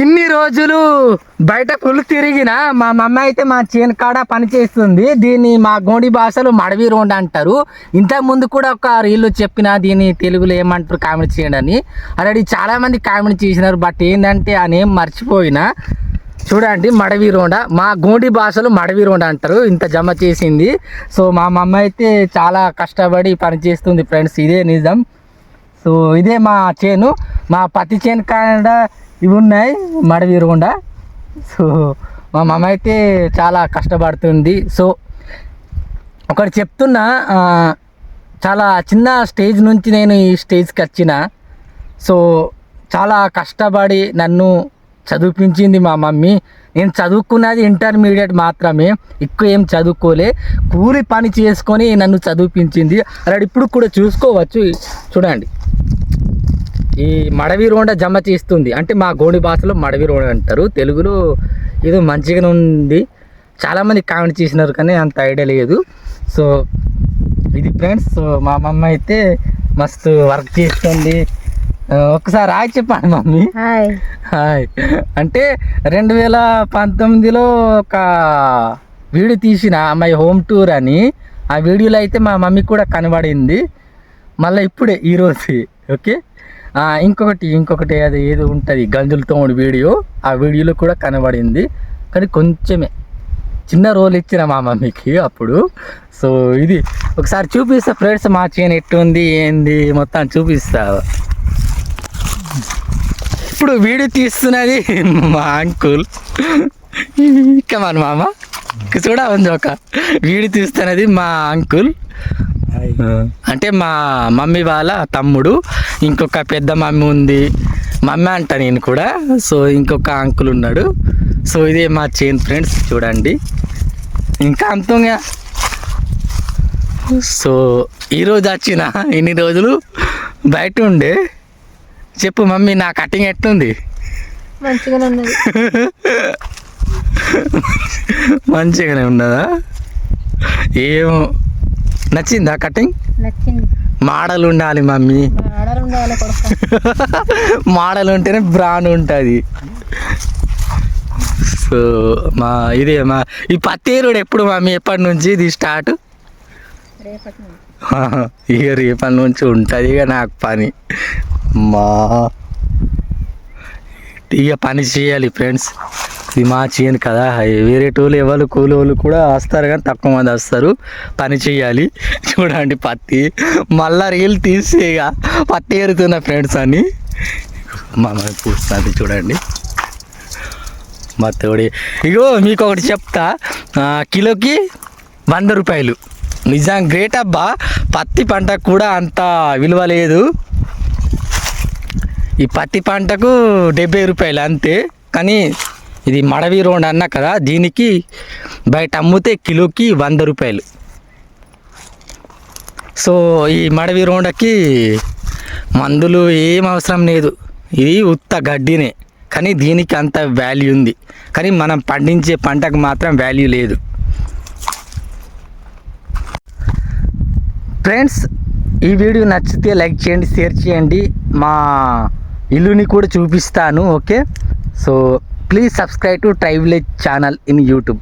ఇన్ని రోజులు బయట ఫుల్ తిరిగిన మా మమ్మ అయితే మా చేను కాడ పని చేస్తుంది. దీన్ని మా గోండి భాషలో మడవి రోండ్ అంటారు. ఇంతకు ముందు కూడా ఒక రీల్లో చెప్పిన దీన్ని తెలుగులో ఏమంటారు కామెంట్ చేయండి అని. ఆల్రెడీ చాలామంది కామెంట్ చేసినారు బట్ ఏంటంటే ఆ నేమ్ మర్చిపోయినా. చూడండి మడవి రోండ మా గోండి భాషలో మడవి రోండ అంటారు. ఇంత జమ చేసింది. సో మా మమ్మ అయితే చాలా కష్టపడి పనిచేస్తుంది ఫ్రెండ్స్. ఇదే నిజం. సో ఇదే మా చేను. మా పత్తి చేను కాడ ఇవి ఉన్నాయి మడవి రోండ సో మా మమ్మ అయితే చాలా కష్టపడుతుంది. సో ఒకటి చెప్తున్నా చాలా చిన్న స్టేజ్ నుంచి నేను ఈ స్టేజ్కి వచ్చిన. సో చాలా కష్టపడి నన్ను చదివించింది మా మమ్మీ. నేను చదువుకున్నది ఇంటర్మీడియట్ మాత్రమే ఎక్కువ ఏం చదువుకోలే. కూలి పని చేసుకొని నన్ను చదివించింది. అలాంటి ఇప్పుడు కూడా చూసుకోవచ్చు. చూడండి. ఈ మడవి రోండ జమ చేస్తుంది అంటే మా గోడి భాషలో మడవి రోండ అంటారు. తెలుగులో ఏదో మంచిగానే ఉంది. చాలామంది కామెంట్ చేసినారు కానీ అంత ఐడియా లేదు. సో ఇది ఫ్రెండ్స్ సో మా మమ్మ అయితే మస్తు వర్క్ చేస్తుంది. ఒకసారి హాయ్ చెప్పండి మమ్మీ. హాయ్. హాయ్. అంటే రెండు వేల పంతొమ్మిదిలో ఒక వీడియో తీసిన మై హోమ్ టూర్ అని. ఆ వీడియోలో అయితే మా మమ్మీ కూడా కనబడింది. మళ్ళీ ఇప్పుడే ఈరోజు ఓకే? ఇంకొకటి ఇంకొకటి అది ఏదో ఉంటుంది గంజులతో వీడియో. ఆ వీడియోలో కూడా కనబడింది. కానీ కొంచెమే. చిన్న రోల్ ఇచ్చిన మా మమ్మీకి అప్పుడు. సో ఇది. ఒకసారి చూపిస్తా ఫ్రెండ్స్ మా చేను ఎట్టుంది ఏంది మొత్తం చూపిస్తా. ఇప్పుడు వీడియో తీస్తున్నది మా అంకుల్. కమాన్ మామ. చూడ ఉంది ఒక వీడియో తీస్తున్నది మా అంకుల్. అంటే మా మమ్మీ వాళ్ళ తమ్ముడు. ఇంకొక పెద్ద మమ్మీ ఉంది. మమ్మీ అంట నేను కూడా. సో ఇంకొక అంకుల్ ఉన్నాడు. సో ఇదే మా చైన్ ఫ్రెండ్స్ చూడండి. ఇంకా అంతంగా. సో ఈరోజు వచ్చిన ఇన్ని రోజులు బయట ఉండే. చెప్పు మమ్మీ నా కటింగ్ ఎట్లుంది? మంచిగానే ఉన్నది. ఏమో. నచ్చిందా కటింగ్ మోడల్ ఉండాలి మమ్మీ. మా మోడల్ ఉంటేనే బ్రాండ్ ఉంటుంది. సో మా ఇదే మా ఈ పత్తేరుడు ఎప్పుడు మమ్మీ ఎప్పటి నుంచి ఇది స్టార్ట్? ఇక రేపటి నుంచి ఉంటుంది ఇక నాకు పని. మా ఇక పని చేయాలి ఫ్రెండ్స్ ఇది మా చేయను కదా. వేరే టోలు ఎవరు కూలోళ్ళు కూడా వస్తారు కానీ తక్కువ మంది వస్తారు. పని చేయాలి. చూడండి పత్తి. మళ్ళా రీల్ తీసేగా ఇక పత్తి ఏరుతున్న ఫ్రెండ్స్ అని మా పూస్తుంది చూడండి. మా తోడి. ఇగో మీకు ఒకటి చెప్తా కిలోకి వంద రూపాయలు. నిజం గ్రేట్ అబ్బా. పత్తి పంటకు కూడా అంత విలువ లేదు. ఈ పత్తి పంటకు డెబ్బై రూపాయలు అంతే. కానీ ఇది మడవి రోడ్ అన్నా కదా దీనికి బయట అమ్మితే కిలోకి వంద రూపాయలు. సో ఈ మడవి రోడ్కి మందులు ఏం అవసరం లేదు. ఇది ఉత్త గడ్డినే కానీ దీనికి అంత వాల్యూ ఉంది. కానీ మనం పండించే పంటకు మాత్రం వాల్యూ లేదు. ఫ్రెండ్స్ ఈ వీడియో నచ్చితే లైక్ చేయండి షేర్ చేయండి. మా ఇల్లుని కూడా చూపిస్తాను okay? So please subscribe to Trivillage channel in YouTube